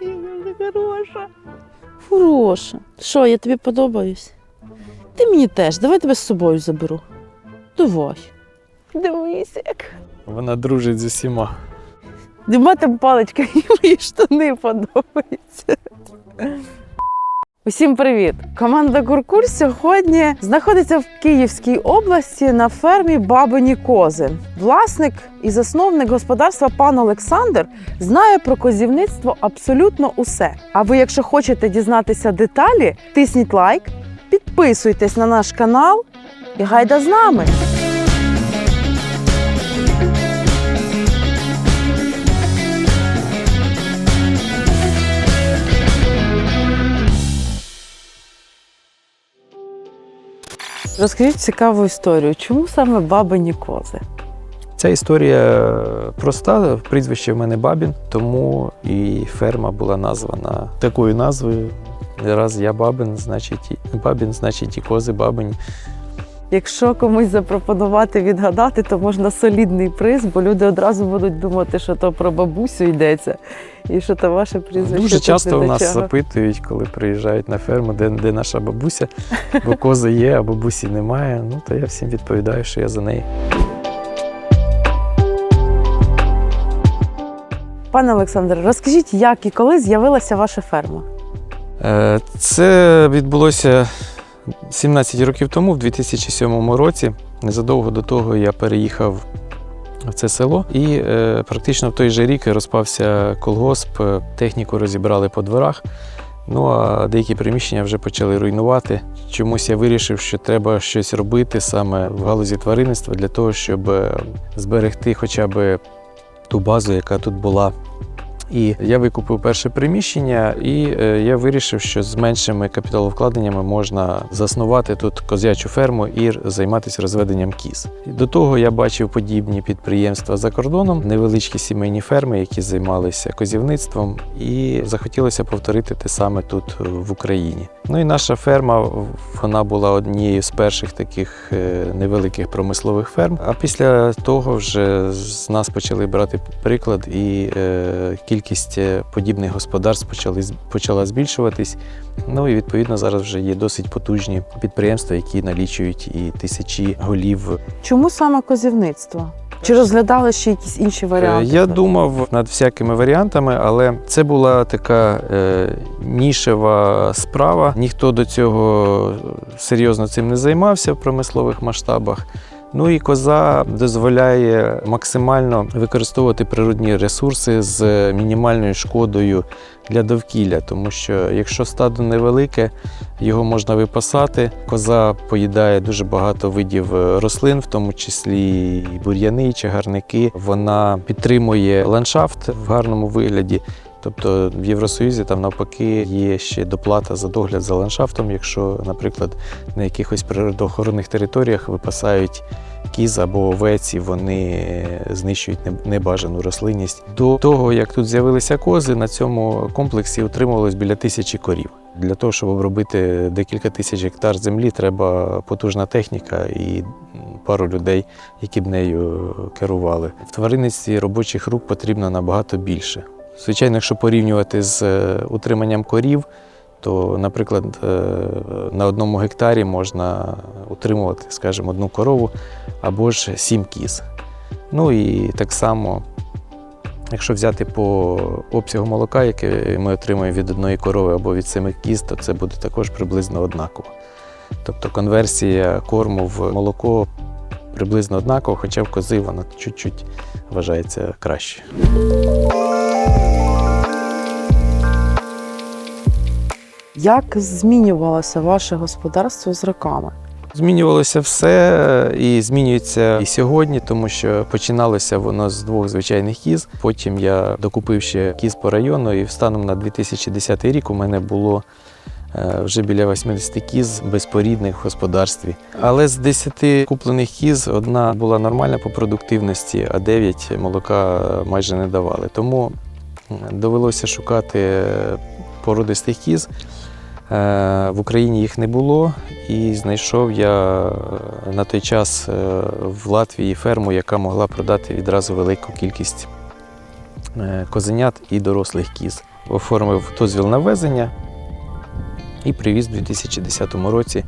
Яка хороша. Хороша. Що, я тобі подобаюсь? Ти мені теж, давай тебе з собою заберу. Давай. Дивись, як. Вона дружить з усіма. Дима там паличка і мої штани подобаються. Усім привіт! Команда Куркуль сьогодні знаходиться в Київській області на фермі Бабині Кози. Власник і засновник господарства пан Олександр знає про козівництво абсолютно усе. А ви, якщо хочете дізнатися деталі, тисніть лайк, підписуйтесь на наш канал і гайда з нами. Розкажіть цікаву історію. Чому саме бабині кози? Ця історія проста. Прізвище в мене Бабін, тому і ферма була названа такою назвою. Раз я бабин, значить бабін, значить і кози бабині. Якщо комусь запропонувати відгадати, то можна солідний приз, бо люди одразу будуть думати, що то про бабусю йдеться, і що то ваше прізвище. Дуже часто у нас чого. запитують, коли приїжджають на ферму, де, де наша бабуся, бо кози є, а бабусі немає. Ну то я всім відповідаю, що я за неї. Пане Олександре, розкажіть, як і коли з'явилася ваша ферма? Е, Це відбулося 17 років тому, в 2007 році. Незадовго до того я переїхав в це село, і е, практично в той же рік розпався колгосп, е, техніку розібрали по дворах. Ну а деякі приміщення вже почали руйнувати. Чомусь я вирішив, що треба щось робити саме в галузі тваринництва для того, щоб е, зберегти хоча б ту базу, яка тут була. І я викупив перше приміщення, і е, я вирішив, що з меншими капіталовкладеннями можна заснувати тут козячу ферму і займатися розведенням кіз. До того я бачив подібні підприємства за кордоном, невеличкі сімейні ферми, які займалися козівництвом, і захотілося повторити те саме тут е, в Україні. Ну і наша ферма вона була однією з перших таких е, невеликих промислових ферм. А після того вже з нас почали брати приклад, і е, кількість е, подібних господарств почали почала збільшуватись. Ну і відповідно зараз вже є досить потужні підприємства, які налічують і тисячі голів Чому саме козівництво? Чи розглядали ще якісь інші варіанти? Е, Я думав над всякими варіантами, але це була така е, нішева справа. Ніхто до цього серйозно цим не займався в промислових масштабах. Ну і коза дозволяє максимально використовувати природні ресурси з мінімальною шкодою для довкілля, тому що якщо стадо невелике, його можна випасати. Коза поїдає дуже багато видів рослин, в тому числі і бур'яни, і чагарники. Вона підтримує ландшафт в гарному вигляді. Тобто в Євросоюзі там навпаки є ще доплата за догляд за ландшафтом, якщо, наприклад, на якихось природоохоронних територіях випасають кіз або овець, і вони знищують небажану рослинність. До того, як тут з'явилися кози, на цьому комплексі утримувалось біля тисячі корів. Для того, щоб обробити декілька тисяч гектар землі, треба потужна техніка і пару людей, які б нею керували. В тваринництві робочих рук потрібно набагато більше. Звичайно, якщо порівнювати з е, утриманням корів, то, наприклад, е, на одному гектарі можна утримувати, скажімо, одну корову або ж сім кіз. Ну і так само, якщо взяти по обсягу молока, яке ми отримуємо від одної корови або від семи кіз, то це буде також приблизно однаково. Тобто конверсія корму в молоко приблизно однакова, хоча в кози вона чуть-чуть вважається краще. Як змінювалося ваше господарство з роками? Змінювалося все і змінюється і сьогодні, тому що починалося воно з двох звичайних кіз. Потім я докупив ще кіз по району, і станом на 2010 рік у мене було е, вже біля 80 кіз безпорідних в господарстві. Але з 10 куплених кіз одна була нормальна по продуктивності, а 9 молока майже не давали. Тому довелося шукати породистих кіз. Е, В Україні їх не було, і знайшов я е, на той час е, в Латвії ферму, яка могла продати відразу велику кількість е, козенят і дорослих кіз. оформив дозвіл на ввезення і привіз у 2010 році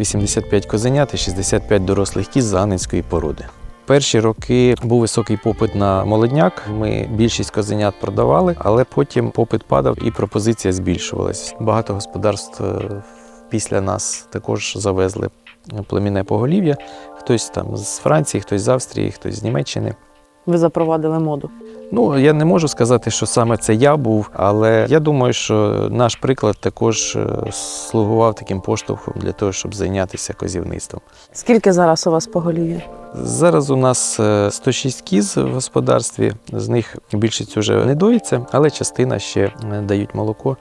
85 козенят і 65 дорослих кіз заганинської породи. Перші роки був високий попит на молодняк. Ми більшість козенят продавали, але потім попит падав і пропозиція збільшувалась. Багато господарств е, після нас також завезли племінне поголів'я. Хтось там з Франції, хтось з Австрії, хтось з Німеччини. Ви запровадили моду. Ну, я не можу сказати, що саме це я був, але я думаю, що наш приклад також е, слугував таким поштовхом для того, щоб зайнятися козівництвом. Скільки зараз у вас поголів'я? Зараз у нас е, 106 кіз в господарстві, з них більшість вже не доїться, але частина ще е, дають молоко.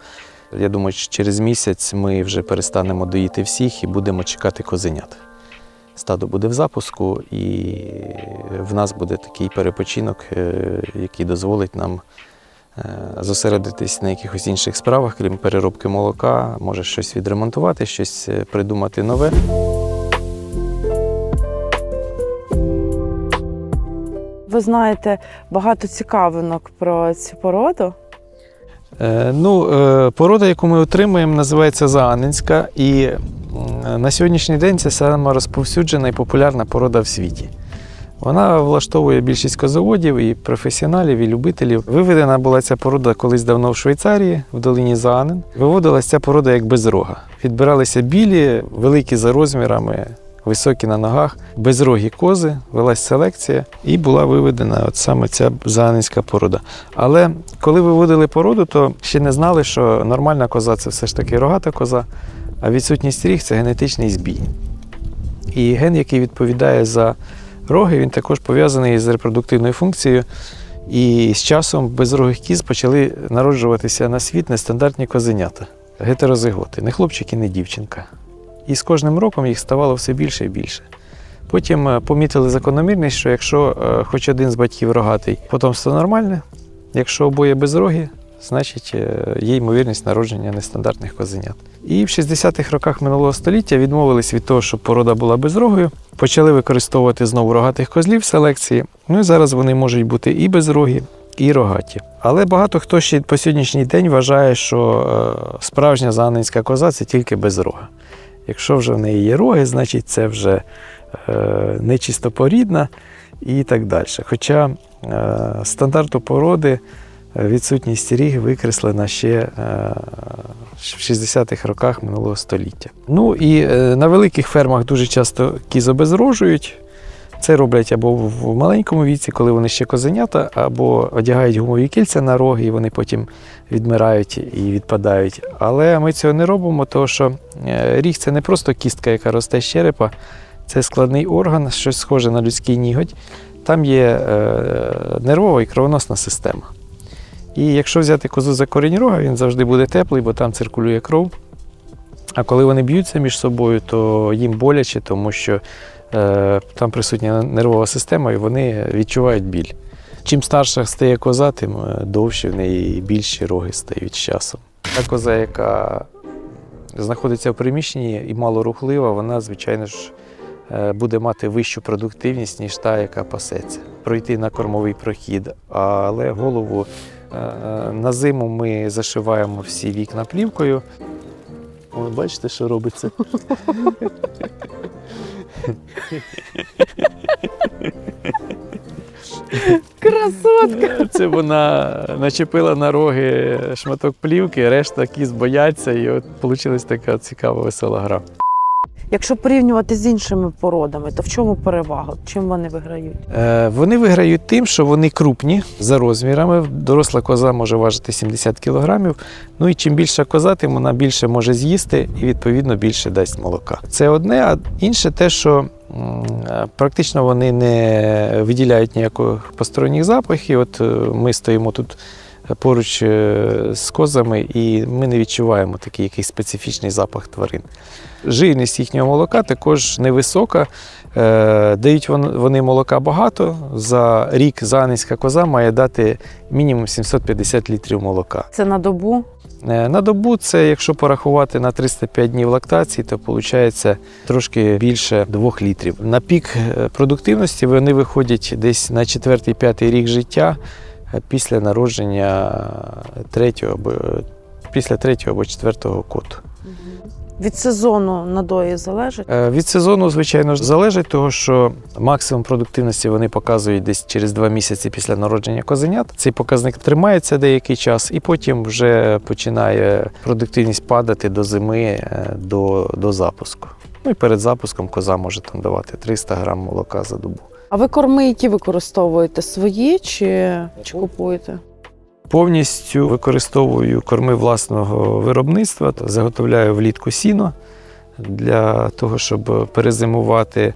Я думаю, що через місяць ми вже перестанемо доїти всіх і будемо чекати козенят. Стадо буде в запуску, і в нас буде такий перепочинок, е, який дозволить нам е, зосередитись на якихось інших справах, крім переробки молока, може щось відремонтувати, щось е, придумати нове. Ви знаєте багато цікавинок про цю породу. Е, Ну, е, порода, яку ми отримуємо, називається Заанинська. І на сьогоднішній день це сама розповсюджена і популярна порода в світі. Вона влаштовує більшість козоводів і професіоналів, і любителів. Виведена була ця порода колись давно в Швейцарії, в долині Заанин. Виводилася ця порода як безрога. Відбиралися білі, великі за розмірами, високі на ногах, безрогі кози, велась селекція, і була виведена от саме ця заанинська порода. Але коли виводили породу, то ще не знали, що нормальна коза це все ж таки рогата коза, а відсутність ріг це генетичний збій. І ген, який відповідає за роги, він також пов'язаний з репродуктивною функцією. І з часом безрогих кіз почали народжуватися на світ нестандартні козенята, гетерозиготи, не хлопчик і не дівчинка. І з кожним роком їх ставало все більше і більше. Потім е, помітили закономірність, що якщо е, хоч один з батьків рогатий, потомство нормальне, якщо обоє безрогі, значить е, є ймовірність народження нестандартних козенят. І в 60-х роках минулого століття відмовились від того, щоб порода була безрогою, почали використовувати знову рогатих козлів в селекції. Ну і зараз вони можуть бути і безрогі, і рогаті. Але багато хто ще по сьогоднішній день вважає, що справжня заанинська коза це тільки безрога. Якщо вже в неї є роги, значить це вже е, нечистопорідна і так далі. Хоча е, стандарту породи е, відсутність ріг викреслена ще е, в 60-х роках минулого століття. Ну і е, на великих фермах дуже часто кіз обезрожують. Це роблять або в маленькому віці, коли вони ще козенята, або одягають гумові кільця на роги, і вони потім відмирають і відпадають. Але ми цього не робимо, тому що е, ріг це не просто кістка, яка росте з черепа, це складний орган, щось схоже на людський ніготь. Там є е, нервова і кровоносна система. І якщо взяти козу за корінь рога, він завжди буде теплий, бо там циркулює кров. А коли вони б'ються між собою, то їм боляче, тому що там присутня нервова система, і вони відчувають біль. Чим старша стає коза, тим е, довші в неї і більші роги стають з часом. Та коза, яка знаходиться в приміщенні і малорухлива, вона, звичайно ж, е, буде мати вищу продуктивність, ніж та, яка пасеться. Пройти на кормовий прохід, але голову е, е, на зиму ми зашиваємо всі вікна плівкою. Ви бачите, що робиться? Красотка! Це вона начепила на роги шматок плівки, решта кіз бояться, і от вийшла така цікава весела гра. Якщо порівнювати з іншими породами, то в чому перевага? Чим вони виграють? Е, вони виграють тим, що вони крупні за розмірами. Доросла коза може важити 70 кг. Ну і чим більша коза, тим вона більше може з'їсти і відповідно більше дасть молока. Це одне, а інше те, що е, практично вони не виділяють ніяких посторонніх запахів. От е, ми стоїмо тут. Поруч е, з козами, і ми не відчуваємо такий якийсь специфічний запах тварин. Жирність їхнього молока також невисока. Е, Дають вони молока багато. За рік занизька коза має дати мінімум 750 літрів молока. Це на добу. Е, На добу це, якщо порахувати на 305 днів лактації, то виходить трошки більше 2 літрів. На пік продуктивності вони виходять десь на 4-5 рік життя. Після народження третього або після третього або четвертого коту. Від сезону надої залежить. Е, Від сезону, звичайно залежить, того, що максимум продуктивності вони показують десь через два місяці після народження козенят. Цей показник тримається деякий час, і потім вже починає продуктивність падати до зими, е, до, до запуску. Ну і перед запуском коза може там давати 300 грам молока за добу. А ви корми, які використовуєте? Свої чи, чи купуєте? Повністю використовую корми власного виробництва, заготовляю влітку сіно для того, щоб перезимувати.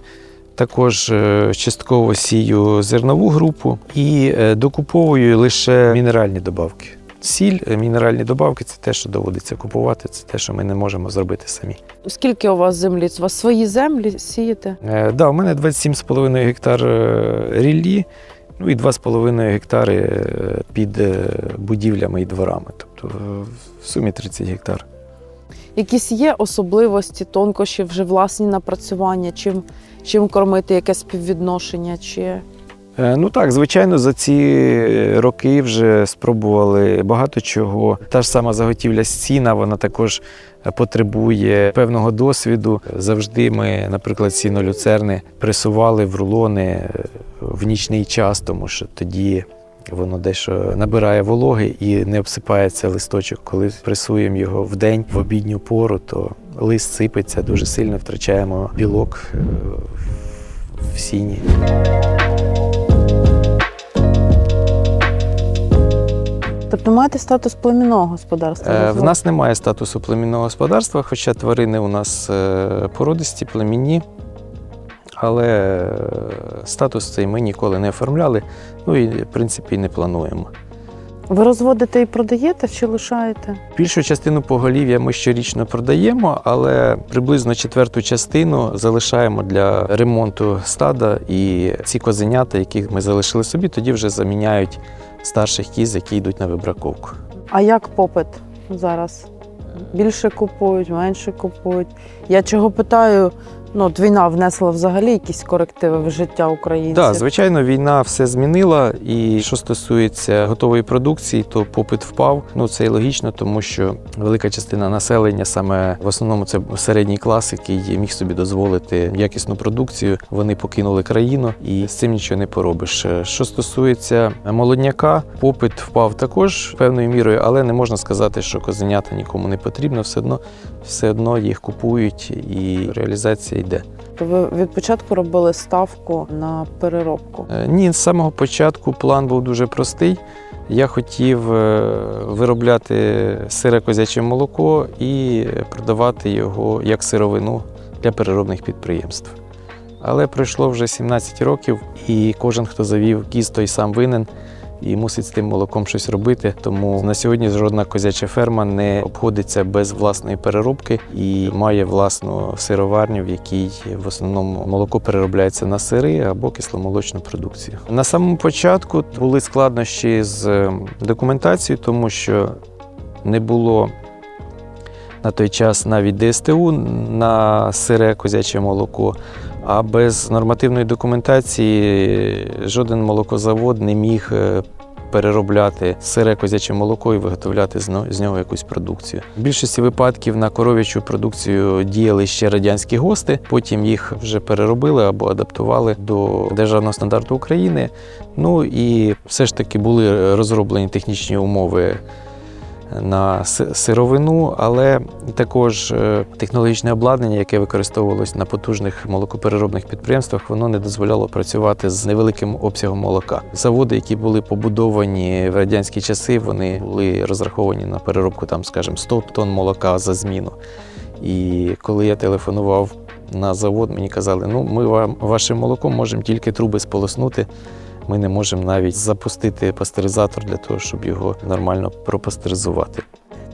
Також е, частково сію зернову групу і е, докуповую лише мінеральні добавки. Сіль, е, мінеральні добавки це те, що доводиться купувати, це те, що ми не можемо зробити самі. Скільки у вас землі? У вас свої землі сієте? Е, да, у мене 27,5 гектар е, ріллі, ну і 2,5 гектари е, під будівлями і дворами. Тобто в сумі 30 гектар. Якісь є особливості, тонкощі, вже власні напрацювання, чим, чим кормити, яке співвідношення? Чи Ну так, звичайно, за ці роки вже спробували багато чого. Та ж сама заготівля сіна, вона також потребує певного досвіду. Завжди ми, наприклад, сіно люцерни пресували в рулони е, в нічний час, тому що тоді воно дещо набирає вологи і не обсипається листочок. Коли пресуємо його в день, в обідню пору, то лист сипеться, дуже сильно втрачаємо білок е, в сіні. Тобто маєте статус племінного господарства? Е, В нас немає статусу племінного господарства, хоча тварини у нас е, породисті, племінні. Але е, статус цей ми ніколи не оформляли, ну і в принципі і не плануємо. Ви розводите і продаєте чи лишаєте? Більшу частину поголів'я ми щорічно продаємо, але приблизно четверту частину залишаємо для ремонту стада. І ці козенята, яких ми залишили собі, тоді вже заміняють старших кіз, які йдуть на вибраковку. А як попит зараз? Більше купують, менше купують. Я чого питаю? Ну, от війна внесла взагалі якісь корективи в життя українців. Так, звичайно, війна все змінила. І що стосується готової продукції, то попит впав. Ну це і логічно, тому що велика частина населення, саме в основному це середній клас, який міг собі дозволити якісну продукцію. Вони покинули країну, і з цим нічого не поробиш. Що стосується молодняка, попит впав також певною мірою, але не можна сказати, що козенята нікому не потрібно. Все одно, все одно їх купують, і реалізація йде. То ви від початку робили ставку на переробку. Е, Ні, з самого початку план був дуже простий. Я хотів е, виробляти сире козяче молоко і продавати його як сировину для переробних підприємств. Але пройшло вже 17 років, і кожен, хто завів кіз, той сам винен і мусить з тим молоком щось робити. Тому на сьогодні жодна козяча ферма не обходиться без власної переробки і має власну сироварню, в якій в основному молоко переробляється на сири або кисломолочну продукцію. На самому початку були складнощі з е, документацією, тому що не було на той час навіть ДСТУ на сире козяче молоко. А без нормативної документації жоден молокозавод не міг е, переробляти сире козяче молоко і виготовляти з з нього якусь продукцію. В більшості випадків на коров'ячу продукцію діяли ще радянські гости, потім їх вже переробили або адаптували до державного стандарту України. Ну і все ж таки були розроблені технічні умови на сировину, але також е, технологічне обладнання, яке використовувалось на потужних молокопереробних підприємствах, воно не дозволяло працювати з невеликим обсягом молока. Заводи, які були побудовані в радянські часи, вони були розраховані на переробку, там, скажімо, 100 тонн молока за зміну. І коли я телефонував на завод, мені казали, ну ми вам вашим молоком можемо тільки труби сполоснути. Ми не можемо навіть запустити пастеризатор для того, щоб його нормально пропастеризувати.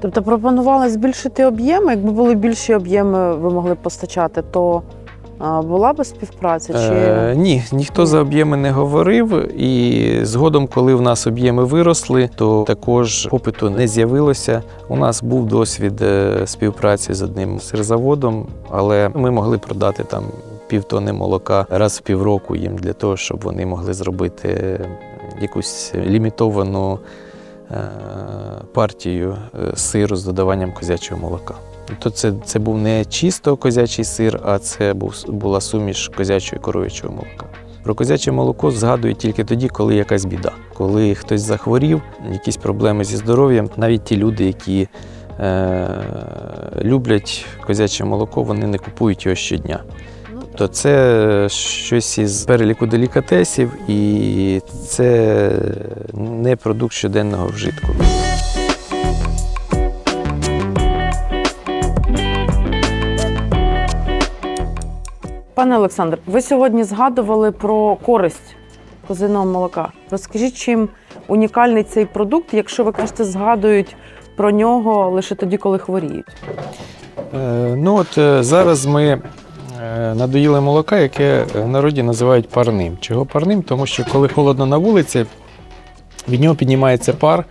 Тобто пропонували збільшити об'єми. Якби були більші об'єми, ви могли б постачати, то була би співпраця? Чи Е, ні, ніхто за об'єми не говорив. І згодом, коли в нас об'єми виросли, то також попиту не з'явилося. У нас був досвід е, співпраці з одним сирзаводом, але ми могли продати там півтони молока раз в півроку їм для того, щоб вони могли зробити якусь лімітовану е, партію е, сиру з додаванням козячого молока. То це, це був не чисто козячий сир, а це був, була суміш козячого і коров'ячого молока. Про козяче молоко згадують тільки тоді, коли якась біда, коли хтось захворів, якісь проблеми зі здоров'ям. Навіть ті люди, які е, люблять козяче молоко, вони не купують його щодня. То це щось із переліку делікатесів, і це не продукт щоденного вжитку. Пане Олександр, ви сьогодні згадували про користь козиного молока. Розкажіть, чим унікальний цей продукт, якщо ви кажете, згадують про нього лише тоді, коли хворіють. Е, Ну от е, зараз ми е, надоїли молока, яке в народі називають парним. Чого парним? Тому що коли холодно на вулиці, від нього піднімається пар,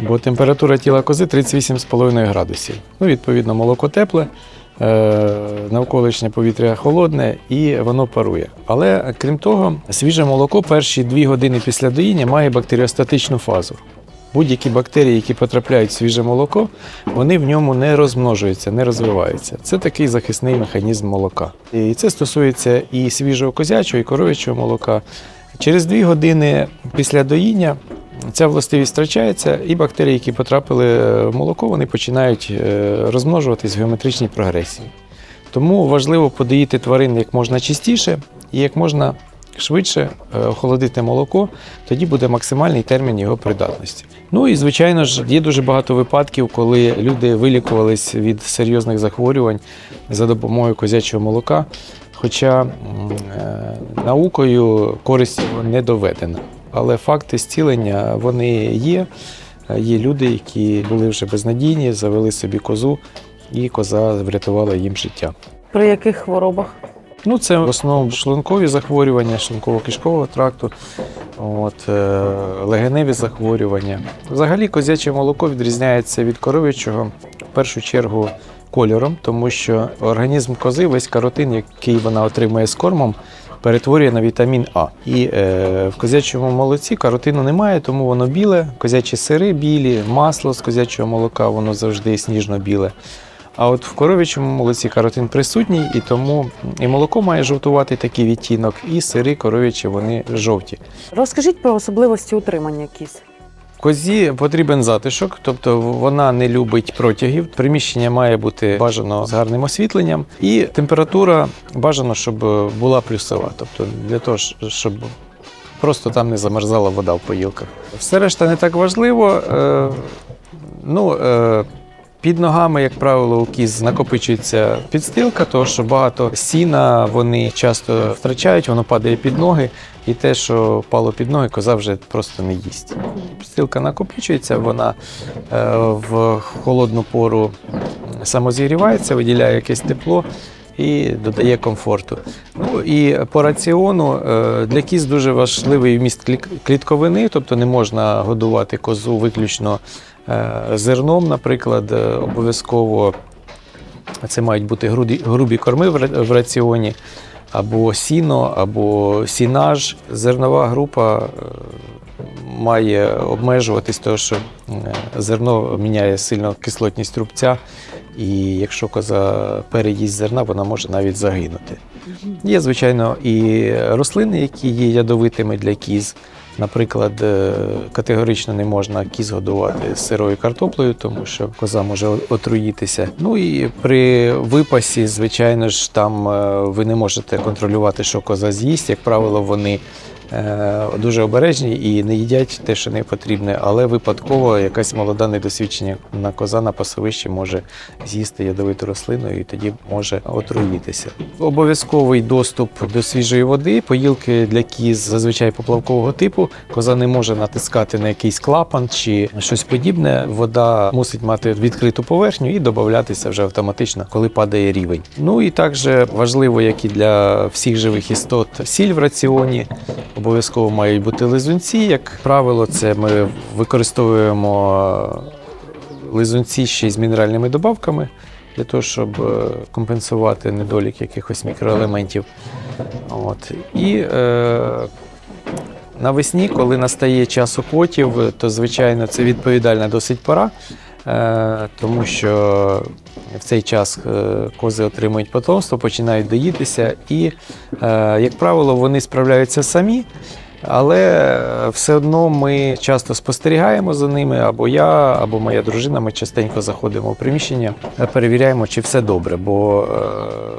бо температура тіла кози 38,5 градусів. Ну, відповідно, молоко тепле, е, навколишнє повітря холодне і воно парує. Але крім того, свіже молоко перші дві години після доїння має бактеріостатичну фазу. Будь-які бактерії, які потрапляють в свіже молоко, вони в ньому не розмножуються, не розвиваються. Це такий захисний механізм молока. І це стосується і свіжого козячого, і коров'ячого молока. Через дві години після доїння ця властивість втрачається, і бактерії, які потрапили в молоко, вони починають е, розмножуватись в геометричній прогресії. Тому важливо подоїти тварин як можна чистіше і як можна швидше е, охолодити молоко, тоді буде максимальний термін його придатності. Ну і звичайно ж є дуже багато випадків, коли люди вилікувались від серйозних захворювань за допомогою козячого молока. Хоча е, наукою користь не доведена. Але факти зцілення вони є. Е, Є люди, які були вже безнадійні, завели собі козу, і коза врятувала їм життя. При яких хворобах? Ну, це в основному шлункові захворювання, шлунково-кишкового тракту, от, е, легеневі захворювання. Взагалі, козяче молоко відрізняється від коров'ячого в першу чергу кольором, тому що організм кози, весь каротин, який вона отримує з кормом, перетворює на вітамін А. І е, в козячому молоці каротину немає, тому воно біле, козячі сири білі, масло з козячого молока, воно завжди сніжно-біле. А от в коров'ячому молоці каротин присутній, і тому і молоко має жовтуватий такий відтінок, і сири коров'ячі вони жовті. Розкажіть про особливості утримання кіз. Козі потрібен затишок, тобто вона не любить протягів. Приміщення має бути бажано з гарним освітленням, і температура бажано, щоб була плюсова. Тобто для того, щоб просто там не замерзала вода в поїлках. Все решта не так важливо. Е, ну, е, під ногами, як правило, у кіз накопичується підстилка, тому що багато сіна вони часто втрачають, воно падає під ноги, і те, що впало під ноги, коза вже просто не їсть. Підстилка накопичується, вона е, в холодну пору самозігрівається, виділяє якесь тепло. І додає комфорту. Ну і по раціону е, для кіз дуже важливий вміст клітковини, тобто не можна годувати козу виключно зерном, наприклад, е, обов'язково це мають бути грубі корми в раціоні, або сіно, або сінаж. Зернова група е, має обмежуватись, того, що е, зерно міняє сильно кислотність рубця, і якщо коза переїсть зерна, вона може навіть загинути. Є, звичайно, і рослини, які є ядовитими для кіз. Наприклад, е, категорично не можна кіз годувати сирою картоплею, тому що коза може отруїтися. Ну і при випасі, звичайно ж, там е, ви не можете контролювати, що коза з'їсть. Як правило, вони дуже обережні і не їдять те, що не потрібне, але випадково якась молода недосвідчена коза на пасовищі може з'їсти ядовиту рослину і тоді може отруїтися. Обов'язковий доступ до свіжої води, поїлки для кіз зазвичай поплавкового типу. Коза не може натискати на якийсь клапан чи щось подібне. Вода мусить мати відкриту поверхню і додатися вже автоматично, коли падає рівень. Ну і також важливо, як і для всіх живих істот, сіль в раціоні. Обов'язково мають бути лизунці. Як правило, це ми використовуємо лизунці ще й з мінеральними добавками для того, щоб е, компенсувати недолік якихось мікроелементів. От. І е, Навесні, коли настає час окотів, то звичайно це відповідальна досить пора, е, тому що в цей час е, кози отримують потомство, починають доїтися, і, е, як правило, вони справляються самі. Але все одно ми часто спостерігаємо за ними, або я, або моя дружина. Ми частенько заходимо в приміщення, е, перевіряємо, чи все добре. Бо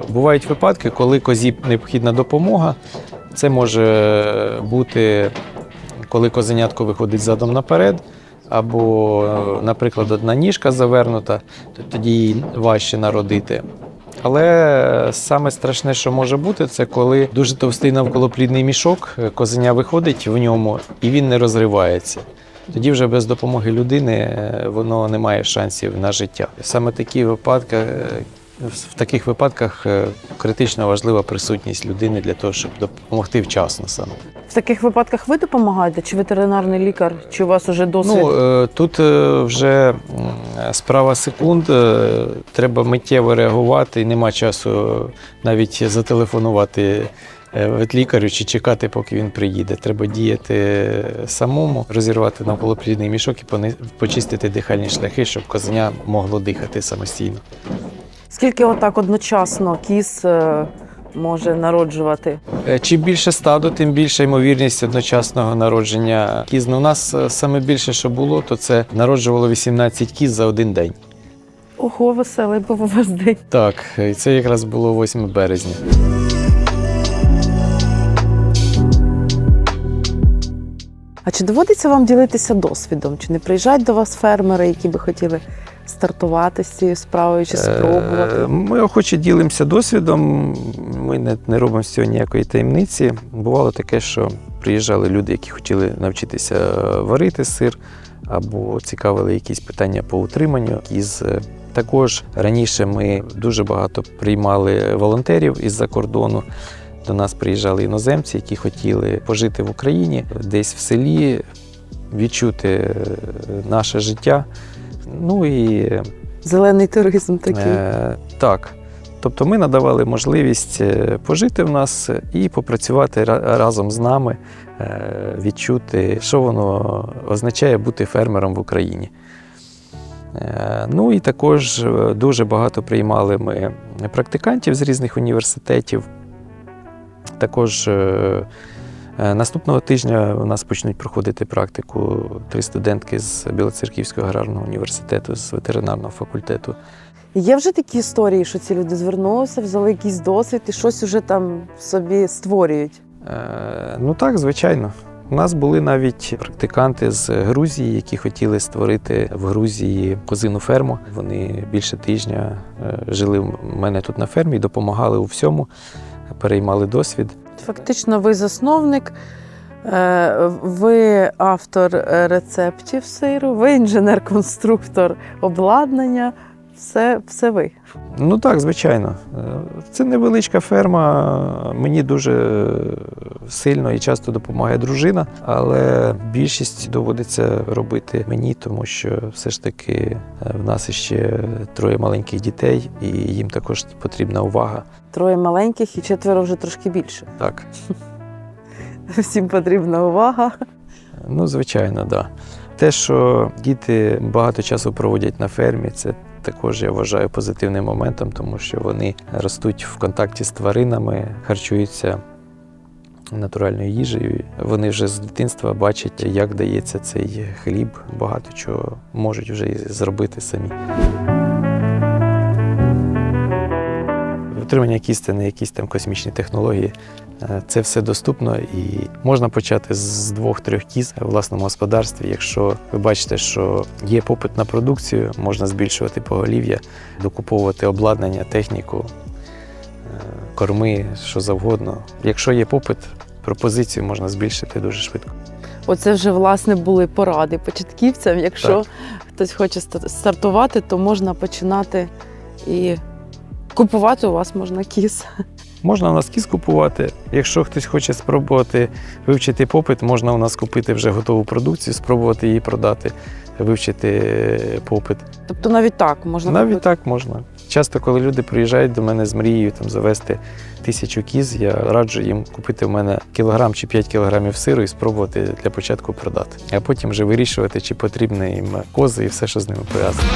бувають випадки, коли козі необхідна допомога. Це може бути, коли козенятко виходить задом наперед, або, е, наприклад, одна ніжка завернута, то тоді їй важче народити. Але саме страшне, що може бути, це коли дуже товстий навколоплідний мішок, е, козеня виходить в ньому і він не розривається. Тоді вже без допомоги людини е, воно не має шансів на життя. Саме такі випадки, в таких випадках критично важлива присутність людини для того, щоб допомогти вчасно саме. В таких випадках ви допомагаєте? Чи ветеринарний лікар, чи у вас уже досвід? Ну, е, тут е, вже справа секунд, е, треба миттєво реагувати, і нема часу навіть зателефонувати ветлікарю чи чекати, поки він приїде. Треба діяти самому, розірвати навколоплідний мішок і почистити дихальні шляхи, щоб козеня могло дихати самостійно. Скільки отак одночасно кіз е, може народжувати? Е, Чим більше стадо, тим більша ймовірність одночасного народження кіз. Ну, у нас е, саме більше, що було, то це народжувало 18 кіз за один день. Ого, веселий був у вас день. Так, і це якраз було 8 березня. А чи доводиться вам ділитися досвідом? Чи не приїжджають до вас фермери, які би хотіли стартувати з цією справою чи спробувати? Е, Ми охоче ділимося досвідом. Ми не, не робимо з цього ніякої таємниці. Бувало таке, що приїжджали люди, які хотіли навчитися варити сир, або цікавили якісь питання по утриманню. Із також раніше ми дуже багато приймали волонтерів із-за кордону. До нас приїжджали іноземці, які хотіли пожити в Україні, десь в селі, відчути е, наше життя. Ну і Зелений туризм такий. Е, так. Тобто ми надавали можливість е, пожити в нас і попрацювати разом з нами, е, відчути, що воно означає бути фермером в Україні. Е, Ну і також дуже багато приймали ми практикантів з різних університетів. Також наступного тижня у нас почнуть проходити практику три студентки з Білоцерківського аграрного університету, з ветеринарного факультету. Є вже такі історії, що ці люди звернулися, взяли якийсь досвід і щось уже там собі створюють. Е, Ну так, звичайно. У нас були навіть практиканти з Грузії, які хотіли створити в Грузії козину ферму. Вони більше тижня е, жили в мене тут на фермі, допомагали у всьому, переймали досвід. Фактично, ви засновник, е, ви автор рецептів сиру, ви інженер-конструктор обладнання. Все, все ви. Ну так, звичайно. Е, Це невеличка ферма. Мені дуже сильно і часто допомагає дружина, але більшість доводиться робити мені, тому що все ж таки е, в нас ще троє маленьких дітей, і їм також потрібна увага. Троє маленьких і четверо вже трошки більше. Так, Всім потрібна увага. ну звичайно, так. Да. Те, що діти багато часу проводять на фермі, це також я вважаю позитивним моментом, тому що вони ростуть в контакті з тваринами, харчуються натуральною їжею. Вони вже з дитинства бачать, як дається цей хліб, багато чого можуть вже зробити самі. Утримання кіз це не якісь там космічні технології. Е, Це все доступно і можна почати з двох-трьох кіз в власному господарстві. Якщо ви бачите, що є попит на продукцію, можна збільшувати поголів'я, докуповувати обладнання, техніку, е, корми, що завгодно. Якщо є попит, пропозицію можна збільшити дуже швидко. Оце вже власне були поради початківцям. Якщо Так. хтось хоче стартувати, то можна починати і купувати у вас можна кіз. Можна у нас кіз купувати. Якщо хтось хоче спробувати вивчити попит, можна у нас купити вже готову продукцію, спробувати її продати, вивчити е, попит. Тобто навіть так можна Навіть купити? так можна. Часто, коли люди приїжджають до мене з мрією там, завести тисячу кіз, я раджу їм купити в мене кілограм чи 5 кілограмів сиру і спробувати для початку продати. А потім вже вирішувати, чи потрібні їм кози і все, що з ними пов'язано.